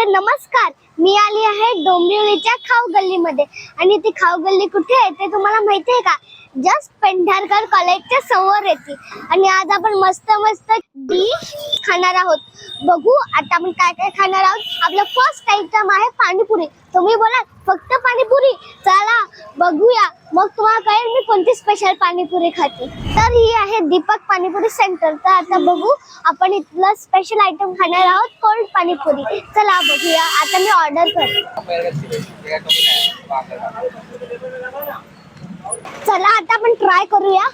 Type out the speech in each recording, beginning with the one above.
तर नमस्कार. मी आली आहे डोंबिवलीच्या खाऊ गल्लीमध्ये. आणि ती खाऊ गल्ली कुठे आहे ते तुम्हाला माहिती आहे का? जस्ट पेंढारकर कॉलेजच्या समोर येते आणि आज आपण मस्त मस्त डिश खाणार आहोत. बघू आता आपण काय काय खाणार आहोत. आपलं फर्स्ट आयटम आहे पाणीपुरी. तुम्ही बोला फक्त पाणीपुरी? चला बघूया. मग तुम्हाला कळेल मी कोणती स्पेशल पाणीपुरी खाते. तर ही आहे दीपक पाणीपुरी सेंटर तर आता बघू आपण इथलं स्पेशल आयटम खाणार आहोत कोल्ड पाणीपुरी. चला बघूया. आता मी ऑर्डर करते. चला आता आपण ट्राय करूया.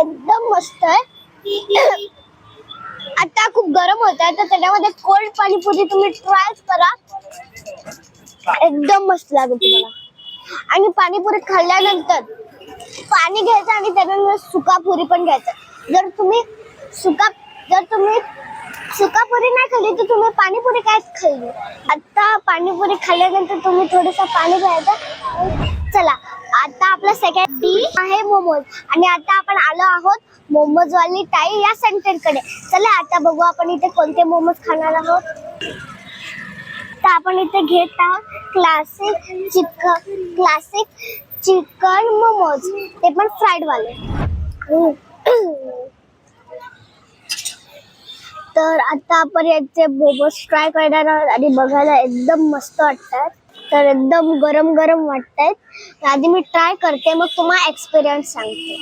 एकदम मस्त आहे. खूप गरम होत आहे तर त्याच्यामध्ये कोल्ड पाणीपुरी तुम्ही ट्राय करा. एकदम मस्त लागेल तुम्हाला. आणि पाणीपुरी खाल्ल्यानंतर पाणी घ्यायचं आणि त्यानंतर सुका पुरी पण घ्यायचं. जर तुम्ही सुका जर तुम्ही सुका पुरी नाही खाल्ली तर तुम्ही पाणीपुरी काय खाल्ली? आता पाणीपुरी खाल्ल्यानंतर तुम्ही थोडंसं पाणी घ्यायचं. चला आता आपलं सेकंड डिश आहे मोमोज. आणि आता आपण आलो आहोत मोमोज वाली ताई या सेंटरकडे. चला आता बघू आपण इथे कोणते मोमोज खाणार आहोत. तर आपण इथे घेत आहोत classic chicken classic chicken momos. ते पण फ्राईड वाले. तर आता आपण याचे मोमोज ट्राय करणार आहोत आणि बघायला एकदम मस्त वाटतात. तर एकदम गरम गरम वाटतायत आधी मी ट्राय करते मग तुम्हाला एक्सपिरियन्स सांगते.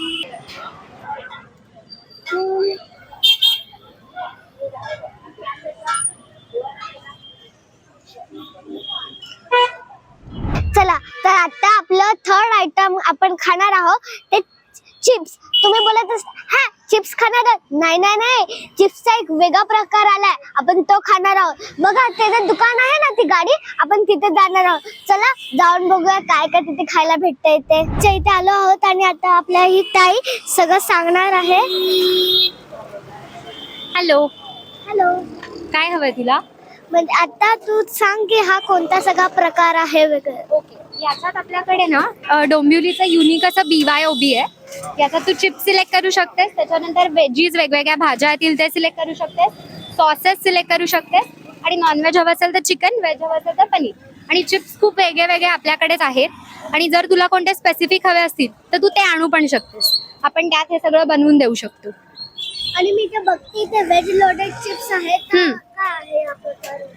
चला तर आता आपलं थर्ड आयटम आपण खाणार आहोत. ते चिप्स. तुम्ही बोलत अस हा चिप्स खाणार आहोत. नाही नाही नाही. चिप्सचा एक वेगळा प्रकार आलाय. आपण तो खाणार आहोत. बघा त्याचं दुकान आहे ना ती गाडी? आपण तिथे जाणार आहोत. चला जाऊन बघूया काय काय तिथे खायला भेटतंय ते. इथे आलो आहोत आणि आता आपल्या ही ताई सगळं सांगणार आहे. हॅलो. हॅलो. काय हवंय तुला? म्हणजे आता तू सांग की हा कोणता सगळा प्रकार आहे वेगळं. ओके. याच्यात आपल्याकडे ना अ, डोंबिवलीचं युनिक असं बी वाय ओबी आहे. याच्यात तू चिप्स सिलेक्ट करू शकतेस त्याच्यानंतर वेजीज वेगवेगळ्या भाज्या येतील ते सिलेक्ट करू शकतेस सॉसेस सिलेक्ट करू शकतेस आणि नॉनव्हेज हवं असेल तर चिकन व्हेज हवं असेल तर पनीर. आणि चिप्स खूप वेगळे वेगळे आपल्याकडेच आहेत. आणि जर तुला कोणते स्पेसिफिक हवे असतील तर तू ते आणू पण शकतेस. आपण त्यात हे सगळं बनवून देऊ शकतो. आणि मी ते बघते ते व्हेज लोडेड चिप्स आहेत हा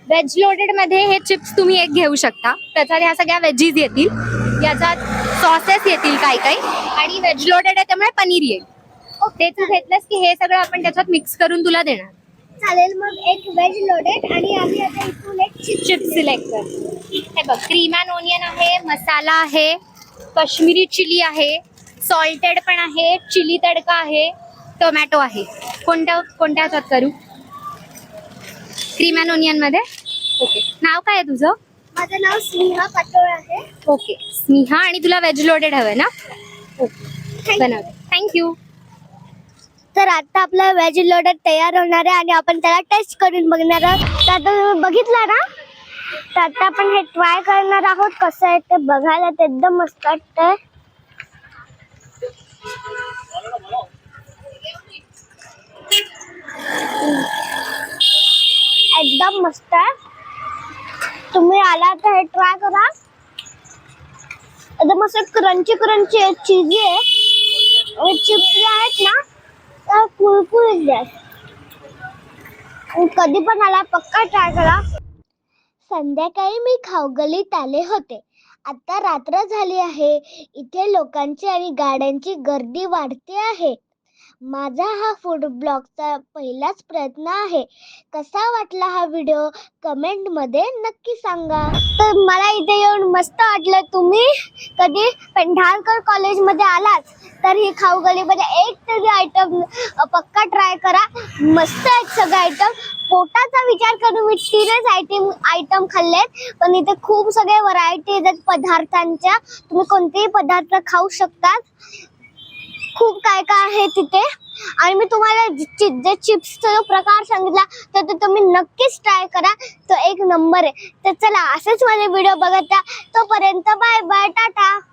व्हेज लोडेडमध्ये हे चिप्स तुम्ही एक घेऊ शकता. त्याच्यात ह्या सगळ्या वेजीज येतील. याच्यात सॉसेस येतील काही काही. आणि व्हेज लोडेड आहे त्यामुळे पनीर येईल. ते तू घेतलंस की हे सगळं आपण त्याच्यात मिक्स करून तुला देणार. चालेल मग एक व्हेज लोडेड आणि आम्ही आता इथून एक चिप्स सिलेक्ट कर. हे बघ क्रीम अँड ओनियन आहे मसाला आहे काश्मीरी चिली आहे सॉल्टेड पण आहे चिली तडका आहे टोमॅटो आहे. कोणत्या कोणत्या ह्याच्यात करू? क्रीम अँड ओनियनमध्ये? ओके नाव काय आहे तुझं? माझं नाव स्नेहा पाटोळ आहे. ओके. स्नेहा आणि तुला व्हेज लोडेड हवंय ना? ओके. Thank you. बनवते थँक्यू तर आता आपलं व्हेज लोडेड तयार होणार आहे आणि आपण त्याला टेस्ट करून बघणार आहोत. तर आता तुम्ही बघितलं ना? तर आता आपण हे ट्राय करणार आहोत. कसं आहे ते बघायला ते एकदम मस्त वाटतंय. एकदम मस्त आहे. तुम्ही आला तर हे ट्राय करा. एकदम असं क्रंची क्रंची चिजी आहे चिप्स जे आहेत ना त्या कुरकुरीत द्या कधी पण आला पक्का ट्राय करा. संध्याकाळी मी खावगलीत आले होते. आता रात्र झाली आहे. इथे लोकांची आणि गाड्यांची गर्दी वाढते आहे. माझा हा फूड ब्लॉगचा पहिलाच प्रयत्न आहे. कसा वाटला हा व्हिडिओ कमेंटमध्ये नक्की सांगा. तर मला इथे येऊन मस्त वाटलं तुम्ही कधी पेंढारकर कॉलेजमध्ये आलात तर ही खाऊ गलीमध्ये एक तरी आयटम पक्का ट्राय करा. मस्त आहेत सगळे आयटम पोटाचा विचार करून मी तीनच आयटम आयटम खाल्लेत. पण इथे खूप सगळे व्हरायटीज आहेत पदार्थांच्या. तुम्ही कोणतेही पदार्थ खाऊ शकतात. खूप काय काय आहे तिथे. आणि मी तुम्हाला जे चि- जे चिप्सचा जो प्रकार सांगितला तर तो तुम्ही नक्कीच ट्राय करा. तो एक नंबर आहे. तर चला असेच माझे व्हिडिओ बघत जा. तोपर्यंत बाय बाय टाटा.